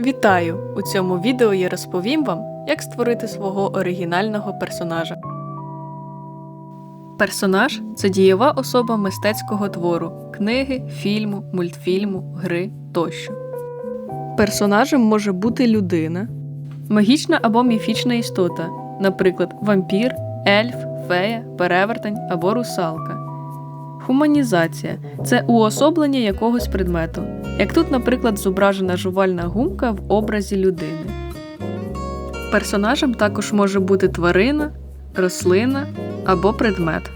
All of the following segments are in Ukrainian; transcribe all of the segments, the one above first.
Вітаю! У цьому відео я розповім вам, як створити свого оригінального персонажа. Персонаж це дієва особа мистецького твору, книги, фільму, мультфільму, гри тощо. Персонажем може бути людина, магічна або міфічна істота, наприклад, вампір, ельф, фея, перевертень або русалка. Хуманізація це уособлення якогось предмету, як тут, наприклад, зображена жувальна гумка в образі людини. Персонажем також може бути тварина, рослина або предмет.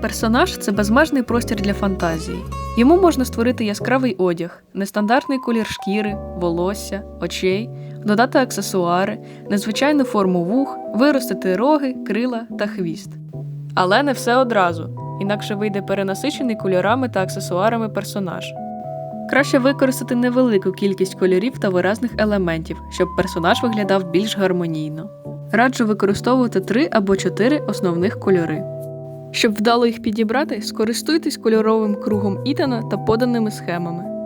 Персонаж це безмежний простір для фантазії. Йому можна створити яскравий одяг, нестандартний колір шкіри, волосся, очей, додати аксесуари, незвичайну форму вух, виростити роги, крила та хвіст. Але не все одразу, інакше вийде перенасичений кольорами та аксесуарами персонаж. Краще використати невелику кількість кольорів та виразних елементів, щоб персонаж виглядав більш гармонійно. Раджу використовувати три або чотири основних кольори. Щоб вдало їх підібрати, скористуйтесь кольоровим кругом Ітана та поданими схемами.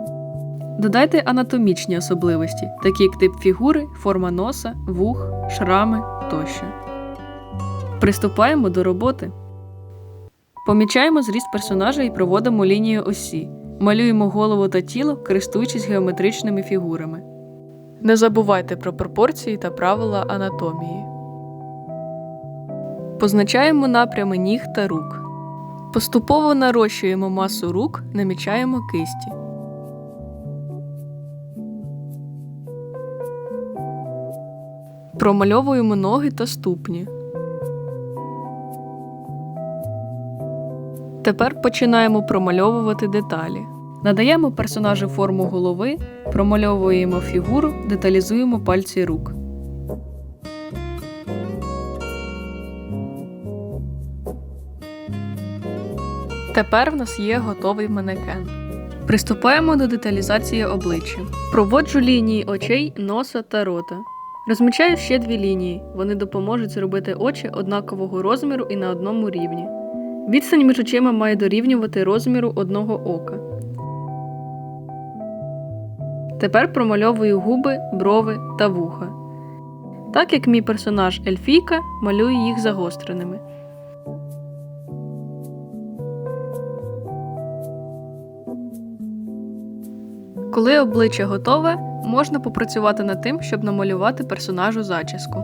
Додайте анатомічні особливості, такі як тип фігури, форма носа, вух, шрами тощо. Приступаємо до роботи. Помічаємо зріст персонажа і проводимо лінію осі. Малюємо голову та тіло, користуючись геометричними фігурами. Не забувайте про пропорції та правила анатомії. Позначаємо напрями ніг та рук. Поступово нарощуємо масу рук, намічаємо кисті. Промальовуємо ноги та ступні. Тепер починаємо промальовувати деталі. Надаємо персонажу форму голови, промальовуємо фігуру, деталізуємо пальці рук. Тепер в нас є готовий манекен. Приступаємо до деталізації обличчя. Проводжу лінії очей, носа та рота. Розмічаю ще дві лінії. Вони допоможуть зробити очі однакового розміру і на одному рівні. Відстань між очима має дорівнювати розміру одного ока. Тепер промальовую губи, брови та вуха. Так як мій персонаж Ельфійка малюю їх загостреними. Коли обличчя готове, можна попрацювати над тим, щоб намалювати персонажу зачіску.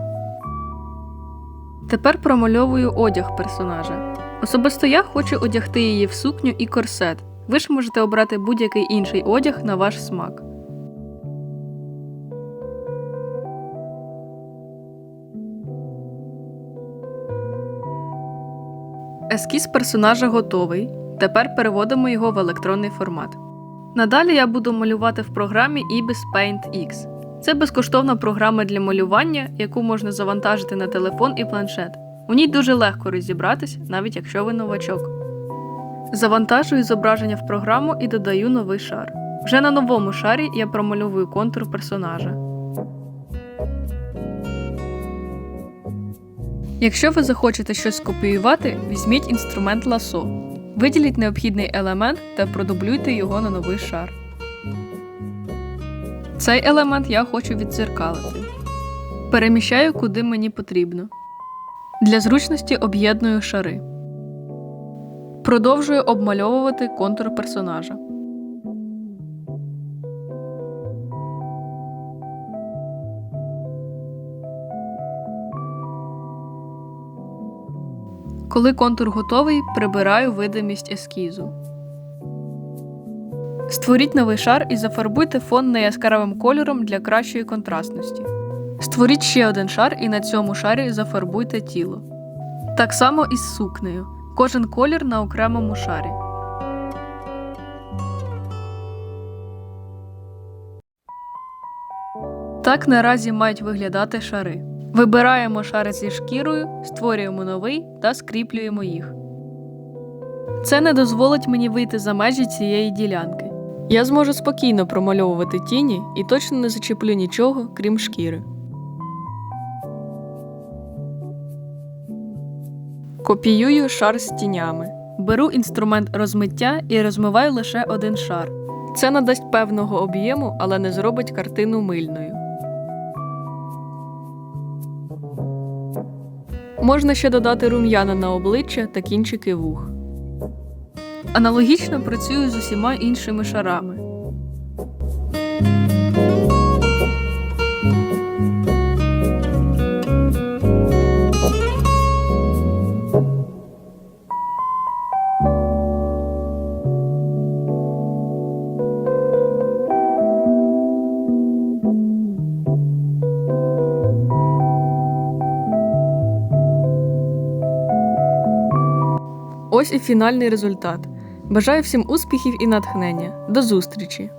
Тепер промальовую одяг персонажа. Особисто я хочу одягти її в сукню і корсет. Ви ж можете обрати будь-який інший одяг на ваш смак. Ескіз персонажа готовий. Тепер переводимо його в електронний формат. Надалі я буду малювати в програмі Ibis Paint X. Це безкоштовна програма для малювання, яку можна завантажити на телефон і планшет. У ній дуже легко розібратись, навіть якщо ви новачок. Завантажую зображення в програму і додаю новий шар. Вже на новому шарі я промальовую контур персонажа. Якщо ви захочете щось скопіювати, візьміть інструмент ласо. Виділіть необхідний елемент та продублюйте його на новий шар. Цей елемент я хочу відзеркалити. Переміщаю куди мені потрібно. Для зручності об'єдную шари. Продовжую обмальовувати контур персонажа. Коли контур готовий, прибираю видимість ескізу. Створіть новий шар і зафарбуйте фон неяскравим кольором для кращої контрастності. Створіть ще один шар і на цьому шарі зафарбуйте тіло. Так само і з сукнею. Кожен колір на окремому шарі. Так наразі мають виглядати шари. Вибираємо шари зі шкірою, створюємо новий та скріплюємо їх. Це не дозволить мені вийти за межі цієї ділянки. Я зможу спокійно промальовувати тіні і точно не зачеплю нічого, крім шкіри. Копіюю шар з тінями. Беру інструмент розмиття і розмиваю лише один шар. Це надасть певного об'єму, але не зробить картину мильною. Можна ще додати рум'яна на обличчя та кінчики вух. Аналогічно працюю з усіма іншими шарами. Ось і фінальний результат. Бажаю всім успіхів і натхнення. До зустрічі!